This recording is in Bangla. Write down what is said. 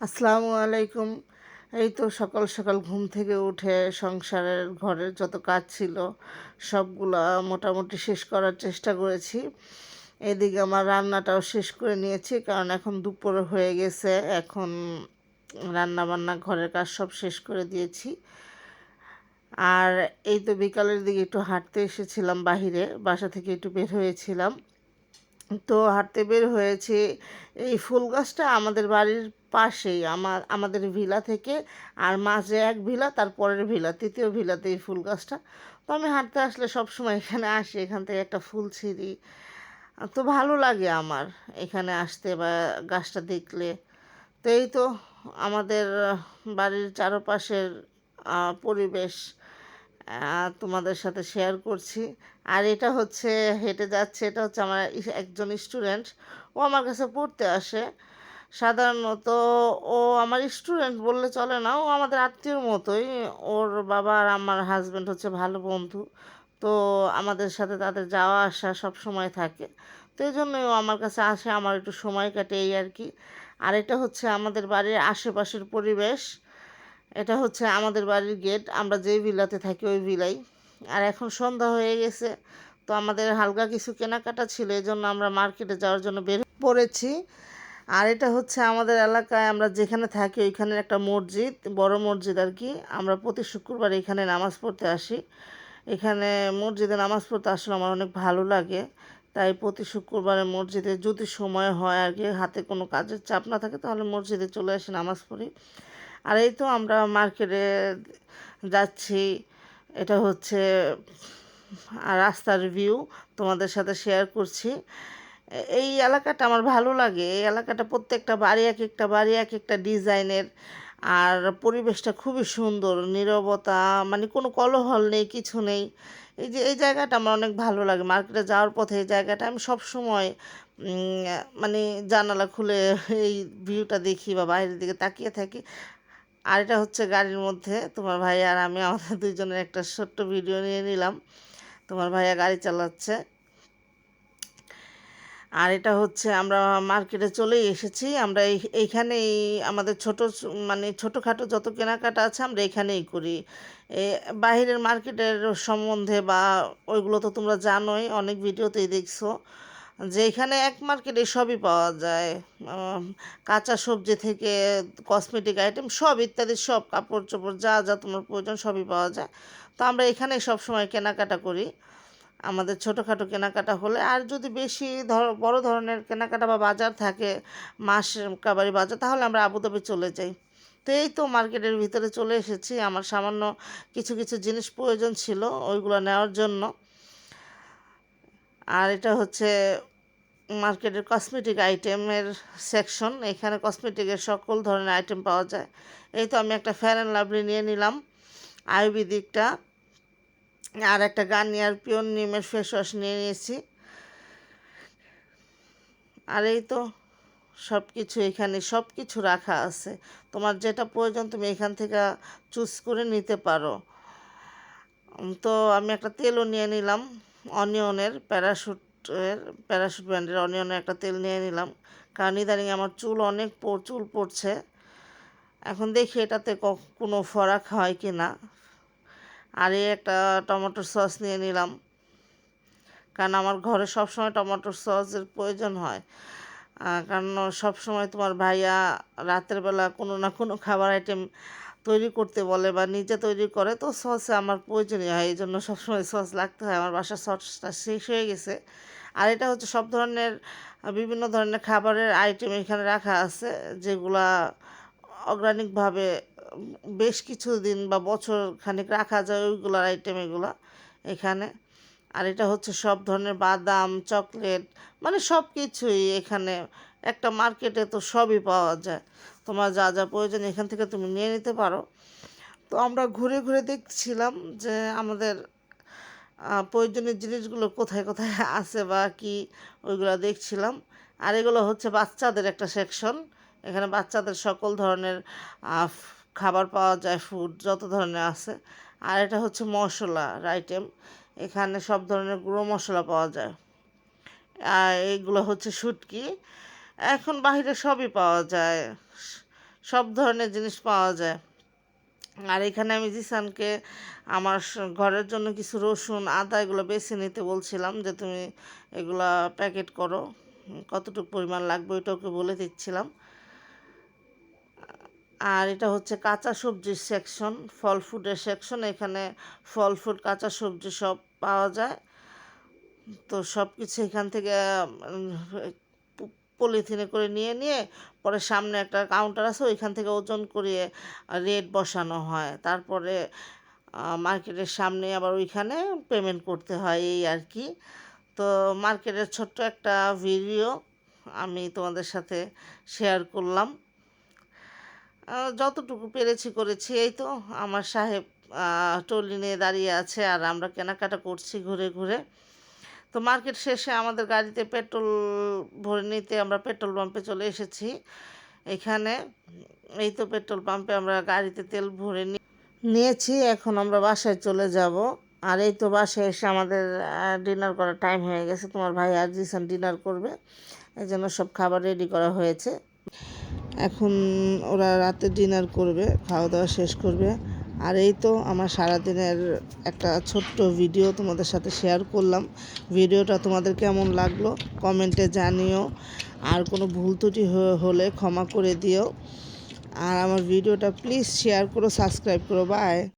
আসসালামু আলাইকুম। এই তো সকাল সকাল ঘুম থেকে উঠে সংসারের ঘরের যত কাজ ছিল, সবগুলা মোটামুটি শেষ করার চেষ্টা করেছি। এদিকে আমার রান্নাটাও শেষ করে নিয়েছি, কারণ এখন দুপুর হয়ে গেছে। এখন রান্না বান্না ঘরের কাজ সব শেষ করে দিয়েছি। আর এই তো বিকালের দিকে একটু হাঁটতে এসেছিলাম বাহিরে, বাসা থেকে একটু বের হয়েছিলাম। তো হাঁটতে বের হয়েছে। এই ফুল গাছটা আমাদের বাড়ির পাশেই আমার, আমাদের ভিলা থেকে, আর মাঝে এক ভিলা তারপরের ভিলা, তৃতীয় ভিলাতে এই ফুল গাছটা। তো আমি হাঁটতে আসলে সব সময় এখানে আসি, এখান থেকে একটা ফুল ছিঁড়ি। তো ভালো লাগে আমার এখানে আসতে বা গাছটা দেখলে। তো এই তো আমাদের বাড়ির চারপাশের পরিবেশ তোমাদের সাথে শেয়ার করছি। আর এটা হচ্ছে, হেঁটে যাচ্ছে, এটা হচ্ছে আমার একজন স্টুডেন্ট ও আমার কাছে পড়তে আসে। সাধারণত ও আমার স্টুডেন্ট বললে চলে না, ও আমাদের আত্মীয়র মতোই। ওর বাবা আর আমার হাজব্যান্ড হচ্ছে ভালো বন্ধু। তো আমাদের সাথে তাদের যাওয়া আসা সব সময় থাকে। তো এই জন্যই ও আমার কাছে আসে, আমার একটু সময় কাটে এই আর কি। আর এটা হচ্ছে আমাদের বাড়ির আশেপাশের পরিবেশ। এটা হচ্ছে আমাদের বাড়ির গেট আমরা যেই ভিলাতে থাকি ওই ভিলাই আর এখন সন্ধ্যা হয়ে গেছে, তো আমাদের হালকা কিছু কেনাকাটা ছিল এই জন্য আমরা মার্কেটে যাওয়ার জন্য বের পড়েছি। আর এটা হচ্ছে আমাদের এলাকায় আমরা যেখানে থাকি ওইখানের একটা মসজিদ, বড় মসজিদ আর কি। আমরা প্রতি শুক্রবার এখানে নামাজ পড়তে আসি। এখানে মসজিদে নামাজ পড়তে আসলে আমার অনেক ভালো লাগে। তাই প্রতি শুক্রবারে মসজিদে যদি সময় হয় আর কি, হাতে কোনো কাজের চাপ না থাকে তাহলে মসজিদে চলে আসি নামাজ পড়ি। আর এই তো আমরা মার্কেটে যাচ্ছি। এটা হচ্ছে রাস্তার ভিউ তোমাদের সাথে শেয়ার করছি। এই এলাকাটা আমার ভালো লাগে। এই এলাকাটা প্রত্যেকটা বাড়ি এক একটা বাড়ি এক একটা ডিজাইনের। আর পরিবেশটা খুবই সুন্দর, নীরবতা মানে কোনো কলহল নেই, কিছু নেই। এই যে, এই জায়গাটা আমার অনেক ভালো লাগে। মার্কেটে যাওয়ার পথে এই জায়গাটা আমি সব সময় মানে জানালা খুলে এই ভিউটা দেখি বা বাইরের দিকে তাকিয়ে থাকি। আর এটা হচ্ছে গাড়ির মধ্যে। তোমার ভাই আর আমি, আমাদের দুইজনের একটা ছোট্ট ভিডিও নিয়ে নিলাম। তোমার ভাইয়া গাড়ি চালাচ্ছে। আর এটা হচ্ছে আমরা মার্কেটে চলেই এসেছি। আমরা এই, এইখানেই আমাদের ছোট মানে ছোটোখাটো যত কেনাকাটা আছে আমরা এখানেই করি। বাহিরের মার্কেটের সম্বন্ধে বা ওইগুলো তো তোমরা জানোই, অনেক ভিডিওতেই দেখছ। যে এখানে এক মার্কেটে সবই পাওয়া যায়। কাঁচা সবজি থেকে কসমেটিক আইটেম সব ইত্যাদি সব কাপড় চোপড় যা যা তোমার প্রয়োজন সবই পাওয়া যায়। তো আমরা এখানেই সব সময় কেনাকাটা করি। আমাদের ছোটোখাটো কেনাকাটা হলে, আর যদি বেশি ধর, বড় ধরনের কেনাকাটা বা বাজার থাকে, মাস কাবারি বাজার, তাহলে আমরা আবুধাবি চলে যাই। তো এই তো মার্কেটের ভিতরে চলে এসেছি। আমার সামান্য কিছু কিছু জিনিস প্রয়োজন ছিল, ওইগুলো নেওয়ার জন্য। আর এটা হচ্ছে মার্কেটের কসমেটিক আইটেমের সেকশন। এখানে কসমেটিকের সকল ধরনের আইটেম পাওয়া যায়। এই তো আমি একটা ফ্যান অ্যান্ড লাভলি নিয়ে নিলাম। আয়ুর্বেদিকটা আর একটা গার্নিয়ার পিওর নিমের ফেস ওয়াশ নিয়ে নিয়েছি। আর এই তো সব কিছু এখানে সব কিছু রাখা আছে। তোমার যেটা প্রয়োজন তুমি এখান থেকে চুজ করে নিতে পারো। তো আমি একটা তেলও নিয়ে নিলাম, অনিয়নের প্যারাশুটের প্যারাশুট ব্র্যান্ডের অনিয়নের একটা তেল নিয়ে নিলাম। কারণ ইদানিং আমার চুল অনেক চুল পড়ছে। এখন দেখি এটাতে কোনো ফরাক হয় কি না আর এই একটা টমেটোর সস নিয়ে নিলাম। কারণ আমার ঘরে সবসময় টমেটোর সসের প্রয়োজন হয়। কারণ সবসময় তোমার ভাইয়া রাতের বেলা কোনো না কোনো খাবার আইটেম তৈরি করতে বলে বা নিজে তৈরি করে, তো সসে আমার প্রয়োজনীয় হয়। এই জন্য সবসময় সস লাগতে হয়। আমার বাসার সসটা শেষ হয়ে গেছে। আর এটা হচ্ছে সব ধরনের, বিভিন্ন ধরনের খাবারের আইটেম এখানে রাখা আছে, যেগুলা অর্গানিকভাবে বেশ কিছু দিন বা বছর খানিক রাখা যায় ওইগুলোর আইটেম এগুলো এখানে। আর এটা হচ্ছে সব ধরনের বাদাম, চকলেট মানে সব কিছুই এখানে। একটা মার্কেটে তো সবই পাওয়া যায়। তোমার যা যা প্রয়োজন এখান থেকে তুমি নিয়ে নিতে পারো। তো আমরা ঘুরে ঘুরে দেখছিলাম যে আমাদের প্রয়োজনীয় জিনিসগুলো কোথায় কোথায় আছে বা কি ওইগুলো দেখছিলাম। আর এগুলো হচ্ছে বাচ্চাদের একটা সেকশন এখানে বাচ্চাদের সকল ধরনের খাবার পাওয়া যায় ফুড যত ধরনের আছে। আর এটা হচ্ছে মশলার আইটেম এখানে সব ধরনের গুঁড়ো মশলা পাওয়া যায়। আর এইগুলো হচ্ছে শুটকি। এখন বাহিরে সবই পাওয়া যায়। সব ধরনের জিনিস পাওয়া যায়। আর এখানে আমি জিসানকে আমার ঘরের জন্য কিছু রসুন, আদা এগুলো বেছে নিতে বলছিলাম যে তুমি এগুলা প্যাকেট করো। কতটুকু পরিমাণ লাগবে ওইটা ওকে বলে দিচ্ছিলাম। আর এটা হচ্ছে কাঁচা সবজির সেকশন ফল ফুডের সেকশন এখানে ফল ফুড কাঁচা সবজি সব পাওয়া যায়। তো সব কিছু এখান থেকে পলিথিনে করে নিয়ে নিয়ে পরে সামনে একটা কাউন্টার আছে, ওইখান থেকে ওজন করিয়ে রেট বসানো হয়। তারপরে মার্কেটের সামনে আবার ওইখানে পেমেন্ট করতে হয়, এই আর কি। তো মার্কেটের ছোট্ট একটা ভিডিও আমি তোমাদের সাথে শেয়ার করলাম। যতটুকু পেরেছি করেছি, এই তো আমার সাহেব ট্রলি নিয়ে দাঁড়িয়ে আছে আর আমরা কেনাকাটা করছি ঘুরে ঘুরে। তো মার্কেট শেষে আমাদের গাড়িতে পেট্রোল ভরে নিতে আমরা পেট্রোল পাম্পে চলে এসেছি। এখানে এই তো পেট্রোল পাম্পে আমরা গাড়িতে তেল ভরে নিয়েছি, এখন আমরা বাসায় চলে যাব। আর এই তো বাসায় এসে আমাদের ডিনার করার টাইম হয়ে গেছে। তোমার ভাই আর জিসান ডিনার করবে। এই জন্য সব খাবার রেডি করা হয়েছে। এখন ওরা রাতে ডিনার করবে, খাওয়া দাওয়া শেষ করবে। আর এই তো আমার সারাদিনের একটা ছোট্ট ভিডিও তোমাদের সাথে শেয়ার করলাম। ভিডিওটা তোমাদের কেমন লাগল কমেন্টে জানিও। আর কোনো ভুল ত্রুটি হলে ক্ষমা করে দিও। আর আমার ভিডিওটা প্লিজ শেয়ার করো সাবস্ক্রাইব করো বাই